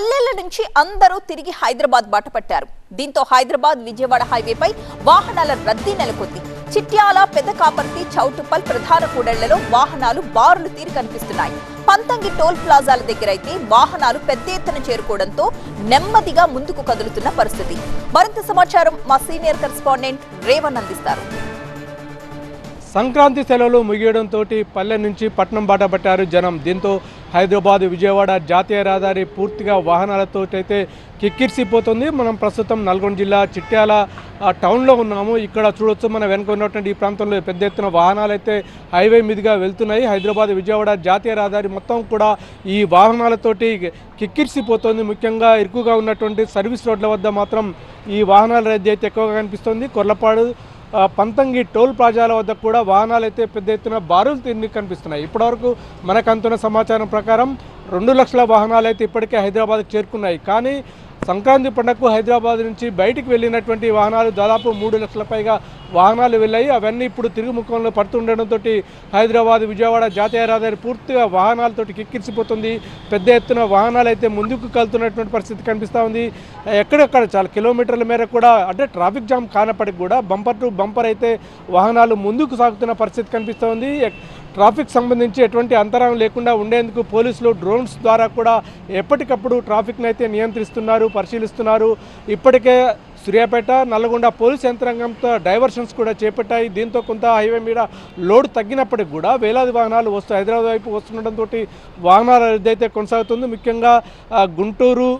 పల్లెల నుంచి అందరూ తిరిగి హైదరాబాద్ బాటపట్టారు దీంతో హైదరాబాద్ విజయవాడ హైవేపై వాహనాల రద్దీ నెలకొంది. చిట్యాల పెదకాపర్తి చౌటుపల్ ప్రధాన కూడళ్ళలో వాహనాలు బారులు తీరి కనిపిస్తున్నాయి. పంతంగి టోల్ ప్లాజాల దగ్గర అయితే వాహనాలు పెద్ద ఎత్తున చేరుకోవడంతో నెమ్మదిగా ముందుకు కదులుతున్న పరిస్థితి. మరింత సమాచారం మా సీనియర్ కరెస్పాండెంట్ రేవన్ అందిస్తారు. సంక్రాంతి సెలవులు ముగియడంతో పల్లె నుంచి పట్నం బాట పట్టారు జనం. దీంతో హైదరాబాద్ విజయవాడ జాతీయ రహదారి పూర్తిగా వాహనాలతో అయితే కిక్కిర్సిపోతుంది. మనం ప్రస్తుతం నల్గొండ జిల్లా చిట్యాల టౌన్లో ఉన్నాము. ఇక్కడ చూడొచ్చు మన వెనుక ఉన్నటువంటి ఈ ప్రాంతంలో పెద్ద ఎత్తున వాహనాలు అయితే హైవే మీదుగా వెళ్తున్నాయి. హైదరాబాద్ విజయవాడ జాతీయ రహదారి మొత్తం కూడా ఈ వాహనాలతోటి కిక్కిర్సిపోతుంది. ముఖ్యంగా ఇరుకుగా ఉన్నటువంటి సర్వీస్ రోడ్ల వద్ద మాత్రం ఈ వాహనాల రద్దీ అయితే ఎక్కువగా కనిపిస్తుంది. కొర్లపాడు పంతంగి టోల్ ప్లాజాల వద్ద కూడా వాహనాలు అయితే పెద్ద ఎత్తున బారులు తిరిగి కనిపిస్తున్నాయి. ఇప్పటివరకు మనకు అందుతున్న సమాచారం ప్రకారం రెండు లక్షల వాహనాలు అయితే ఇప్పటికే హైదరాబాద్కి చేరుకున్నాయి. కానీ సంక్రాంతి పండుగకు హైదరాబాద్ నుంచి బయటికి వెళ్ళినటువంటి వాహనాలు దాదాపు మూడు లక్షల పైగా వాహనాలు వెళ్ళాయి. అవన్నీ ఇప్పుడు తిరుగు ముఖంలో పడుతుండడంతో హైదరాబాద్ విజయవాడ జాతీయ రహదారి పూర్తిగా వాహనాలతోటి కిక్కిరిసిపోతుంది. పెద్ద ఎత్తున వాహనాలు అయితే ముందుకు కలుతున్నటువంటి పరిస్థితి కనిపిస్తూ ఉంది. ఎక్కడెక్కడ చాలా కిలోమీటర్ల మేర కూడా అంటే ట్రాఫిక్ జామ్ కానప్పటికి కూడా బంపర్ టు బంపర్ అయితే వాహనాలు ముందుకు సాగుతున్న పరిస్థితి కనిపిస్తోంది ట్రాఫిక్ సంబంధించి ఎటువంటి అంతరాయం లేకుండా ఉండేందుకు పోలీసులు డ్రోన్స్ ద్వారా కూడా ఎప్పటికప్పుడు ట్రాఫిక్ని అయితే నియంత్రిస్తున్నారు పరిశీలిస్తున్నారు. ఇప్పటికే సూర్యాపేట నల్లగొండ పోలీస్ యంత్రాంగంతో డైవర్షన్స్ కూడా చేపట్టాయి. దీంతో కొంత హైవే మీద లోడ్ తగ్గినప్పటికి కూడా వేలాది వాహనాలు వస్తూ హైదరాబాద్ వైపు వస్తుండటంతో వాహనాల రద్దీ అయితే కొనసాగుతుంది. ముఖ్యంగా గుంటూరు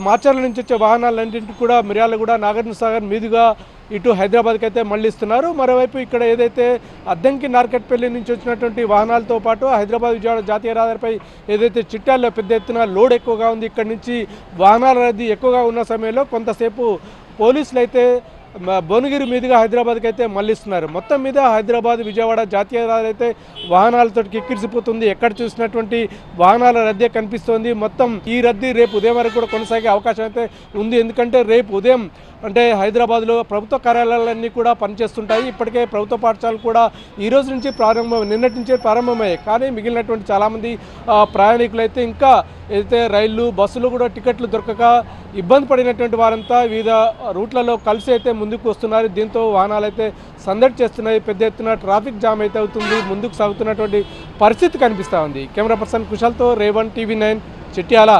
మాచర్ల నుంచి వచ్చే వాహనాలన్నింటినీ కూడా మిర్యాలగూడ నాగార్జున సాగర్ మీదుగా ఇటు హైదరాబాద్కి అయితే మళ్ళిస్తున్నారు మరోవైపు ఇక్కడ ఏదైతే అద్దంకి నార్కెట్పల్లి నుంచి వచ్చినటువంటి వాహనాలతో పాటు హైదరాబాద్ విజయవాడ జాతీయ రహదారిపై ఏదైతే చిట్టాల్లో పెద్ద ఎత్తున లోడ్ ఎక్కువగా ఉంది ఇక్కడ నుంచి వాహనాల రద్దీ ఎక్కువగా ఉన్న సమయంలో కొంతసేపు పోలీసులు అయితే భువనగిరి మీదుగా హైదరాబాద్కి అయితే మళ్ళిస్తున్నారు. మొత్తం మీద హైదరాబాద్ విజయవాడ జాతీయ అయితే వాహనాలతో కిక్కిరిసిపోతుంది. ఎక్కడ చూసినటువంటి వాహనాల రద్దీ కనిపిస్తోంది. మొత్తం ఈ రద్దీ రేపు ఉదయం వరకు కూడా కొనసాగే అవకాశం అయితే ఉంది. ఎందుకంటే రేపు ఉదయం అంటే హైదరాబాద్లో ప్రభుత్వ కార్యాలయాలన్నీ కూడా పనిచేస్తుంటాయి. ఇప్పటికే ప్రభుత్వ పాఠశాలలు కూడా ఈ రోజు నుంచి ప్రారంభం నిన్నటి నుంచే ప్రారంభమయ్యాయి. కానీ మిగిలినటువంటి చాలామంది ప్రయాణికులైతే ప్రయాణికులు అయితే ఇంకా ఏదైతే రైళ్ళు బస్సులు కూడా టికెట్లు దొరకక ఇబ్బంది పడినటువంటి వారంతా వివిధ రూట్లలో కలిసి అయితే ముందుకు వస్తున్నారు. దీంతో వాహనాలు అయితే సందడి చేస్తున్నాయి. పెద్ద ఎత్తున ట్రాఫిక్ జామ్ అయితే అవుతుంది. ముందుకు సాగుతున్నటువంటి పరిస్థితి కనిపిస్తూ ఉంది. కెమెరా పర్సన్ కుశల్తో రేవన్ టీవీ నైన్ చిట్యాల.